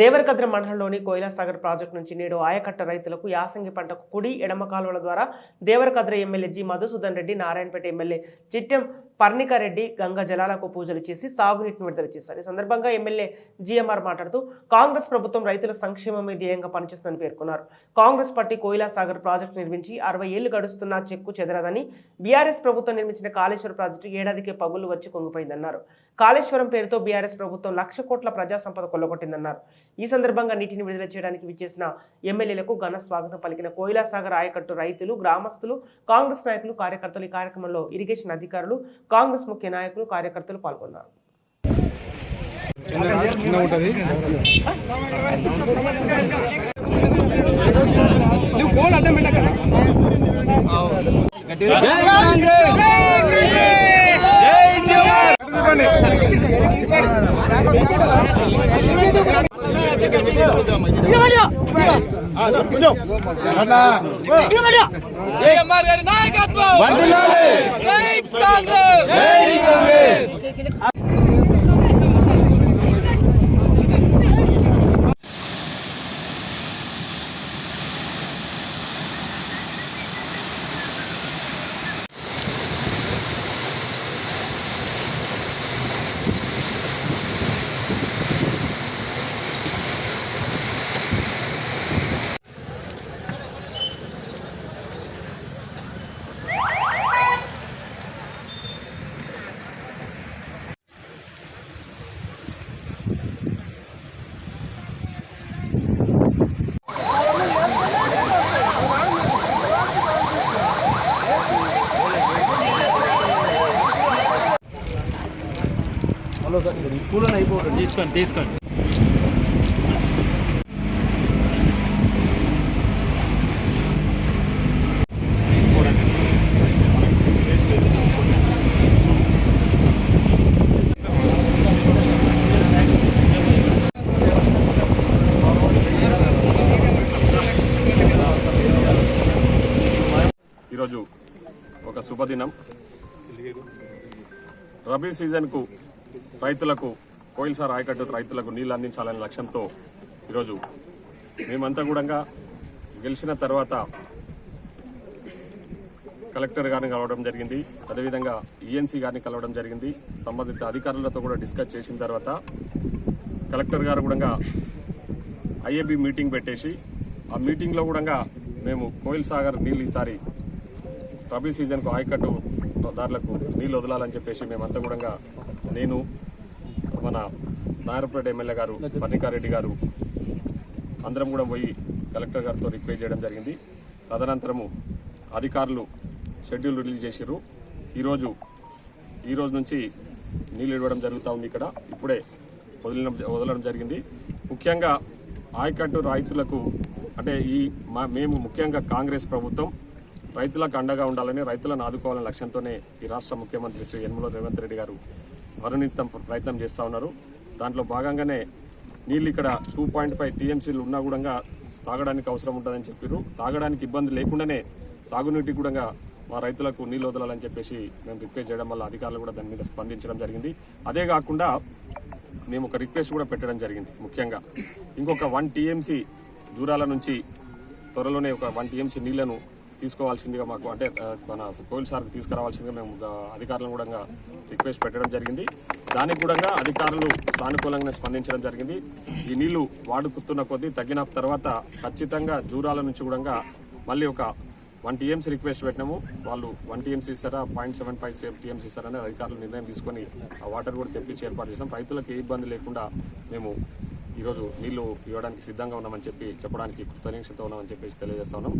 దేవరకద్ర మండలంలోని కోయిలాసాగర్ ప్రాజెక్టు నుంచి నేడు ఆయకట్ట రైతులకు యాసంగి పంటకు కుడి ఎడమ కాలువల ద్వారా Devarakadra MLA G Madhusudan Reddy Narayanpet MLA Chittem Parnika Reddy Ganga జలాలకు పూజలు చేసి సాగునీటిని విడుదల చేశారు. ఈ సందర్భంగా ఎమ్మెల్యే జిఎంఆర్ మాట్లాడుతూ కాంగ్రెస్ ప్రభుత్వం రైతుల సంక్షేమమే ధ్యేయంగా పనిచేస్తుందని పేర్కొన్నారు. కాంగ్రెస్ పార్టీ కోయిలాసాగర్ ప్రాజెక్టు నిర్మించి అరవై ఏళ్ళు గడుస్తున్న చెక్కు చెదరదని బీఆర్ఎస్ ప్రభుత్వం నిర్మించిన కాళేశ్వరం ప్రాజెక్టు ఏడాదికే పగులు వచ్చి కొంగిపోయిందన్నారు. కాళేశ్వరం పేరుతో బీఆర్ఎస్ ప్రభుత్వం లక్ష కోట్ల ప్రజా సంపద కొల్లగొట్టిందన్నారు. ఈ సందర్భంగా నీటిని విడుదల చేయడానికి విచ్చేసిన ఎమ్మెల్యేలకు ఘన స్వాగతం పలికిన కోయిలాసాగర్ ఆయకట్టు రైతులు గ్రామస్తులు కాంగ్రెస్ నాయకులు కార్యకర్తలు ఈ కార్యక్రమంలో ఇరిగేషన్ అధికారులు కాంగ్రెస్ ముఖ్య నాయకులు కార్యకర్తలు పాల్గొన్నారు చిన్న ఉంటది నువ్వు ఫోన్ హలో సార్ జయమ్మార్ గారి నాయకత్వం తీసుకోండి తీసుకోండి. ఈరోజు ఒక శుభదినం. రబీ సీజన్కు రైతులకు కోయిల్సార్ ఆయకట్టు రైతులకు నీళ్ళు అందించాలనే లక్ష్యంతో ఈరోజు మేమంతా కూడా గెలిచిన తర్వాత కలెక్టర్ గారిని కలవడం జరిగింది. అదేవిధంగా ఈఎన్సీ గారిని కలవడం జరిగింది. సంబంధిత అధికారులతో కూడా డిస్కస్ చేసిన తర్వాత కలెక్టర్ గారు కూడా ఐఏబి మీటింగ్ పెట్టేసి ఆ మీటింగ్లో కూడా మేము కోయిల్ సాగర్ నీళ్ళు ఈసారి రబీ సీజన్కు ఆయకట్టు దారులకు నీళ్ళు వదలాలని చెప్పేసి మేమంతా కూడా నేను మన నారాయణపేట ఎమ్మెల్యే గారు పర్ణికారెడ్డి గారు అందరం కూడా పోయి కలెక్టర్ గారితో రిక్వెస్ట్ చేయడం జరిగింది. తదనంతరము అధికారులు షెడ్యూల్ రిలీజ్ చేసిర్రు. ఈరోజు ఈ రోజు నుంచి నీళ్ళు ఇవ్వడం జరుగుతూ ఉంది ఇక్కడ. ఇప్పుడే వదిలిన వదలడం జరిగింది. ముఖ్యంగా ఆయకట్టు రైతులకు అంటే ఈ మా మేము ముఖ్యంగా కాంగ్రెస్ ప్రభుత్వం రైతులకు అండగా ఉండాలని రైతులను ఆదుకోవాలనే లక్ష్యంతోనే ఈ రాష్ట్ర ముఖ్యమంత్రి శ్రీ యనమల రేవంత్ రెడ్డి గారు మరునిత్యం ప్రయత్నం చేస్తూ ఉన్నారు. దాంట్లో భాగంగానే నీళ్ళు ఇక్కడ టూ పాయింట్ ఫైవ్ టీఎంసీలు ఉన్నా కూడా తాగడానికి అవసరం ఉంటుందని చెప్పారు తాగడానికి ఇబ్బంది లేకుండానే సాగునీటి కూడా మా రైతులకు నీళ్ళు వదలాలని చెప్పేసి మేము రిక్వెస్ట్ చేయడం వల్ల అధికారులు కూడా దాని మీద స్పందించడం జరిగింది. అదే కాకుండా మేము ఒక రిక్వెస్ట్ కూడా పెట్టడం జరిగింది ముఖ్యంగా. ఇంకొక వన్ టీఎంసీ దూరాల నుంచి త్వరలోనే ఒక వన్ టీఎంసీ నీళ్ళను తీసుకోవాల్సిందిగా మాకు అంటే మన కోయిల్ సార్కి తీసుకురావాల్సిందిగా మేము అధికారులను కూడా రిక్వెస్ట్ పెట్టడం జరిగింది. దానికి కూడా అధికారులు సానుకూలంగా స్పందించడం జరిగింది. ఈ నీళ్ళు వాడుకుతున్న కొద్దీ తగ్గిన తర్వాత ఖచ్చితంగా జూరాల నుంచి కూడా మళ్ళీ ఒక వన్ టీఎంసీ రిక్వెస్ట్ పెట్టినాము. వాళ్ళు వన్ టీఎంసీ ఇస్తారా point seven five seven TMC ఇస్తారని అధికారులు నిర్ణయం తీసుకొని ఆ వాటర్ కూడా తెప్పించి ఏర్పాటు చేసాం. రైతులకు ఏ ఇబ్బంది లేకుండా మేము ఈరోజు నీళ్ళు ఇవ్వడానికి సిద్ధంగా ఉన్నామని చెప్పి చెప్పడానికి కృతజ్ఞతతో ఉన్నామని చెప్పేసి తెలియజేస్తా ఉన్నాం.